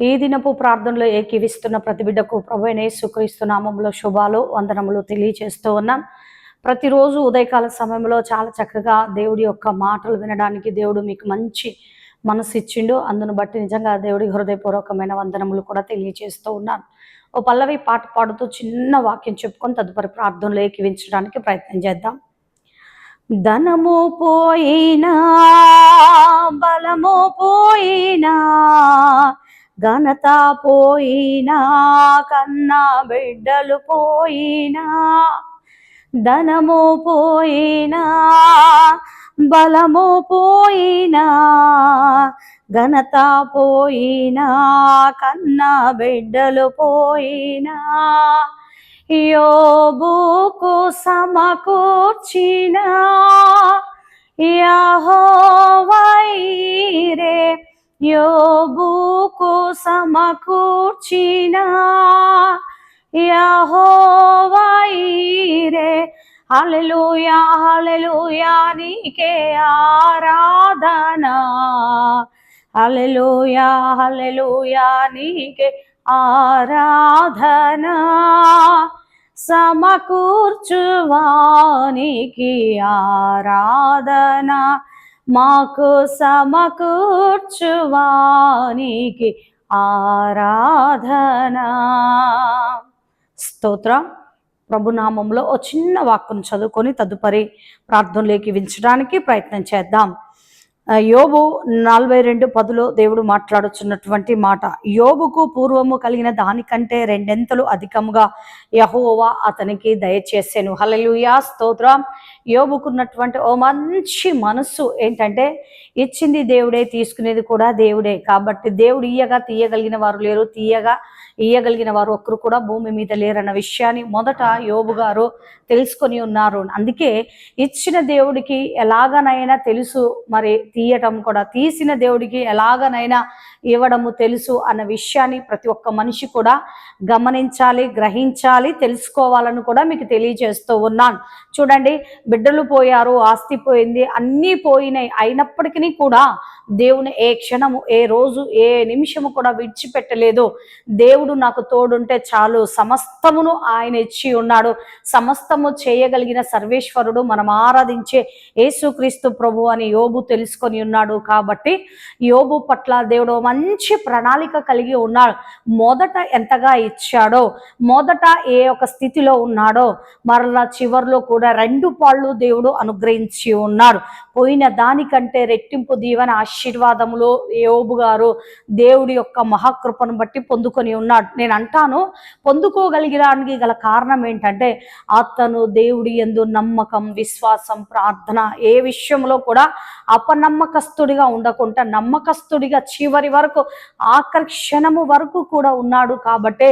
ఈ దినపు ప్రార్థనలో ఏకీవిస్తున్న ప్రతి బిడ్డకు ప్రభునే సుక్రీస్తు నామంలో శుభాలు వందనములు తెలియజేస్తూ ఉన్నాం. ప్రతిరోజు ఉదయకాల సమయంలో చాలా చక్కగా దేవుడి యొక్క మాటలు వినడానికి దేవుడు మీకు మంచి మనసు ఇచ్చిండు. అందును బట్టి నిజంగా దేవుడి హృదయపూర్వకమైన వందనములు కూడా తెలియజేస్తూ ఉన్నాను ఓ పల్లవి పాట పాడుతూ చిన్న వాక్యం చెప్పుకొని తదుపరి ప్రార్థనలో ఏకీవించడానికి ప్రయత్నం చేద్దాం. ధనము పోయినా బలము పోయినా ఘనత పోయినా కన్నా బిడ్డలు పోయినా ధనము పోయినా బలము పోయినా ఘనత పోయినా కన్నా బిడ్డలు పోయినా యోబుకు సమకూర్చిన యహోవైరే యోబు సమకూర్చిన యహోవైరే హల్లెలూయా హల్లెలూయా నీకే ఆరాధన. హల్లెలూయా హల్లెలూయా నీకే ఆరాధన. సమకూర్చువానికి ఆరాధన. మాకు సమకూర్చువానికి ఆరాధన. స్తోత్ర. ప్రభునామంలో ఓ చిన్న వాక్కును చదువుకొని తదుపరి ప్రార్థనలోకి వించడానికి ప్రయత్నం చేద్దాం. యోబు నలభై రెండు పదులో దేవుడు మాట్లాడుచున్నటువంటి మాట. యోబుకు పూర్వము కలిగిన దానికంటే రెండెంతలు అధికముగా యహోవా అతనికి దయచేసాను. హలలుయా స్తోత్రం. యోబుకున్నటువంటి ఓ మంచి మనస్సు ఏంటంటే ఇచ్చింది దేవుడే తీసుకునేది కూడా దేవుడే. కాబట్టి దేవుడు ఇయ్యగా తీయగలిగిన వారు లేరు. తీయగా ఇయ్యగలిగిన వారు ఒక్కరు కూడా భూమి మీద లేరన్న విషయాన్ని మొదట యోబు గారు తెలుసుకొని ఉన్నారు. అందుకే ఇచ్చిన దేవుడికి ఎలాగనైనా తెలుసు. మరి తీయటం కూడా తీసిన దేవుడికి ఎలాగనైనా ఇవ్వడము తెలుసు అన్న విషయాన్ని ప్రతి ఒక్క మనిషి కూడా గమనించాలి గ్రహించాలి తెలుసుకోవాలని కూడా మీకు తెలియజేస్తూ ఉన్నాను. చూడండి బిడ్డలు పోయారు ఆస్తి పోయింది అన్నీ పోయినాయి. అయినప్పటికీ కూడా దేవుని ఏ క్షణము ఏ రోజు ఏ నిమిషము కూడా విడిచిపెట్టలేదు దేవుడు నాకు తోడుంటే చాలు. సమస్తమును ఆయన ఇచ్చి ఉన్నాడు. సమస్తము చేయగలిగిన సర్వేశ్వరుడు మనం ఆరాధించే యేసుక్రీస్తు ప్రభు అని యోబు తెలుసుకొని ఉన్నాడు కాబట్టి యోబు పట్ల దేవుడు మంచి ప్రణాళిక కలిగి ఉన్నాడు. మొదట ఎంతగా ఇచ్చాడో మొదట ఏ ఒక స్థితిలో ఉన్నాడో మరలా చివర్లో కూడా రెండు పాళ్ళు దేవుడు అనుగ్రహించి ఉన్నాడు. పోయిన దానికంటే రెట్టింపు దీవెన ఆశీర్వాదములు యోబు గారు దేవుడి యొక్క మహాకృపను బట్టి పొందుకొని ఉన్నాడు. నేను అంటాను పొందుకోగలిగడానికి గల కారణం ఏంటంటే అతను దేవుడి ఎందు నమ్మకం విశ్వాసం ప్రార్థన ఏ విషయంలో కూడా అపనమ్మకస్తుడిగా ఉండకుండా నమ్మకస్తుడిగా చివరి వరకు ఆకర్షణము వరకు కూడా ఉన్నాడు కాబట్టే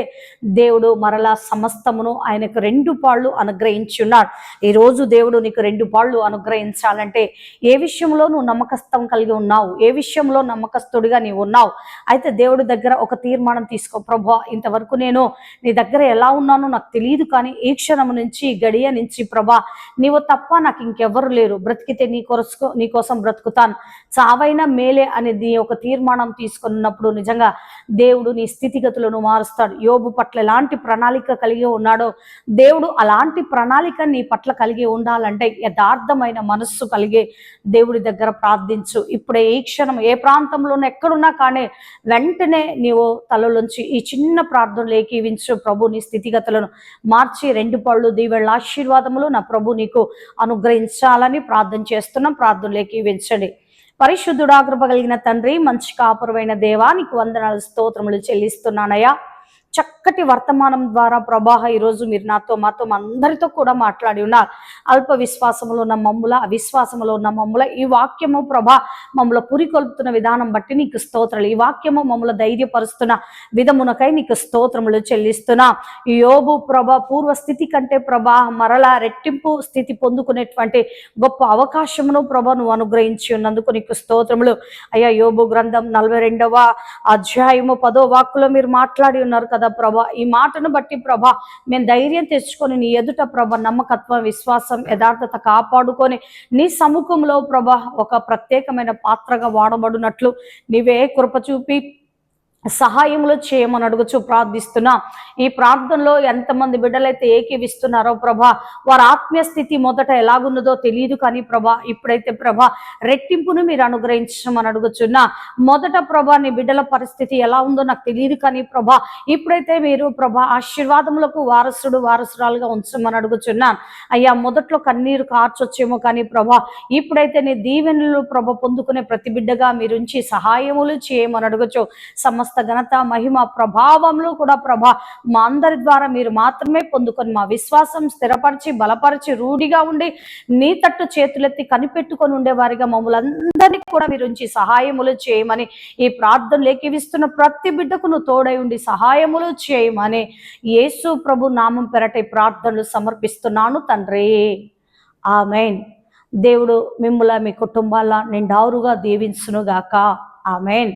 దేవుడు మరలా సమస్తమును ఆయనకు రెండు పాళ్ళు అనుగ్రహించి ఉన్నాడు ఈరోజు దేవుడు నీకు రెండు పాళ్ళు అనుగ్రహించాలంటే ఏ విషయంలో నువ్వు నమ్మకస్తం కలిగి ఉన్నావు? ఏ విషయంలో నమ్మకస్తుడిగా నీవు ఉన్నావు? అయితే దేవుడి దగ్గర ఒక తీర్మానం తీసుకో ప్రభా. ఇంతవరకు నేను నీ దగ్గర ఎలా ఉన్నానో నాకు తెలియదు కానీ ఈ క్షణం నుంచి గడియ నుంచి ప్రభా నీవు తప్ప నాకు ఇంకెవ్వరు లేరు. బ్రతికితే నీ కొరకు నీ కోసం బ్రతుకుతాను. చావైనా మేలే అనేది ఒక తీర్మానం తీసుకున్నప్పుడు నిజంగా దేవుడు నీ స్థితిగతులను మారుస్తాడు. యోబు పట్ల ఎలాంటి ప్రణాళిక కలిగి ఉన్నాడో దేవుడు అలాంటి ప్రణాళిక నీ పట్ల కలిగి ఉండాలంటే యథార్థమైన మనస్సు కలిగే దేవుడి దగ్గర ప్రార్థించు. ఇప్పుడే ఈ క్షణం ఏ ప్రాంతంలోనూ ఎక్కడున్నా కానీ వెంటనే నీవు తలలోంచి ఈ చిన్న ప్రార్థన ఏకీవించు ప్రభు నీ స్థితిగతులను మార్చి రెండు పళ్ళు దీవెళ్ళ ఆశీర్వాదములు నా ప్రభు నీకు అనుగ్రహించాలని ప్రార్థన చేస్తున్నాం. ప్రార్థన ఏకీవించండి. పరిశుద్ధుడా కృప కలిగిన తండ్రి మంచి కాపురమైన దేవా నీకు వందనాలు స్తోత్రములు చెల్లిస్తున్నానయ్యా. చక్కటి వర్తమానం ద్వారా ప్రభాహ ఈరోజు మీరు నాతో మాతో మా అందరితో కూడా మాట్లాడి ఉన్నారు. అల్ప విశ్వాసములో ఉన్న మమ్ముల అవిశ్వాసములో ఉన్న మమ్ముల ఈ వాక్యము ప్రభా మమ్మల్ని పురికొల్పుతున్న విధానం బట్టి నీకు స్తోత్రాలు. ఈ వాక్యము మమ్మల్ని ధైర్యపరుస్తున్న విధమునకై నీకు స్తోత్రములు చెల్లిస్తున్నా. ఈ యోబు ప్రభ పూర్వ స్థితి కంటే ప్రభా మరలా రెట్టింపు స్థితి పొందుకునేటువంటి గొప్ప అవకాశమును ప్రభ నువ్వు అనుగ్రహించి ఉన్నందుకు నీకు స్తోత్రములు. అయ్యా యోబు గ్రంథం నలభై రెండవ అధ్యాయము పదో వాక్కులో మీరు మాట్లాడి ఉన్నారు కదా. ప్రభా? ఈ మాటను బట్టి ప్రభా మేము ధైర్యం తెచ్చుకొని నీ ఎదుట ప్రభ నమ్మకత్వం విశ్వాసం యథార్థత కాపాడుకొని నీ సముఖంలో ప్రభ ఒక ప్రత్యేకమైన పాత్రగా వాడబడినట్లు నీవే కృప చూపి సహాయములు చేయమని అడుగుచు ప్రార్థిస్తున్నా. ఈ ప్రార్థనలో ఎంతమంది బిడ్డలైతే ఏకీవిస్తున్నారో ప్రభా వారి ఆత్మీయ స్థితి మొదట ఎలాగున్నదో తెలియదు కానీ ప్రభా ఇప్పుడైతే ప్రభా రెట్టింపును మీరు అనుగ్రహించమని అడుగుచున్నా. మొదట ప్రభా నీ బిడ్డల పరిస్థితి ఎలా ఉందో నాకు తెలియదు కానీ ప్రభా ఇప్పుడైతే మీరు ప్రభా ఆశీర్వాదములకు వారసుడు వారసురాలుగా ఉంచమని అడుగుచున్నాను అయ్యా మొదట్లో కన్నీరు కార్చొచ్చేమో కానీ ప్రభా ఇప్పుడైతే నీ దీవెనలు ప్రభ పొందుకునే ప్రతి బిడ్డగా మీరు ఉంచి సహాయములు చేయమని అడగచ్చు సమస్త ఘనత మహిమ ప్రభావంలో కూడా ప్రభా మా అందరి ద్వారా మీరు మాత్రమే పొందుకొని మా విశ్వాసం స్థిరపరిచి బలపరిచి రూఢిగా ఉండి నీ తట్టు చేతులెత్తి కనిపెట్టుకొని ఉండేవారిగా మమ్మల్ని అందరినీ కూడా మీరు ఉంచి సహాయములు చేయమని ఈ ప్రార్థన లేఖివిస్తున్న ప్రతి బిడ్డకు నువ్వు తోడై ఉండి సహాయములు చేయమని యేసు ప్రభు నామం పెరటి ప్రార్థనలు సమర్పిస్తున్నాను తండ్రి. ఆమెన్. దేవుడు మిమ్మల్ని మీ కుటుంబాల నిండారుగా దీవించునుగాక. ఆమెన్.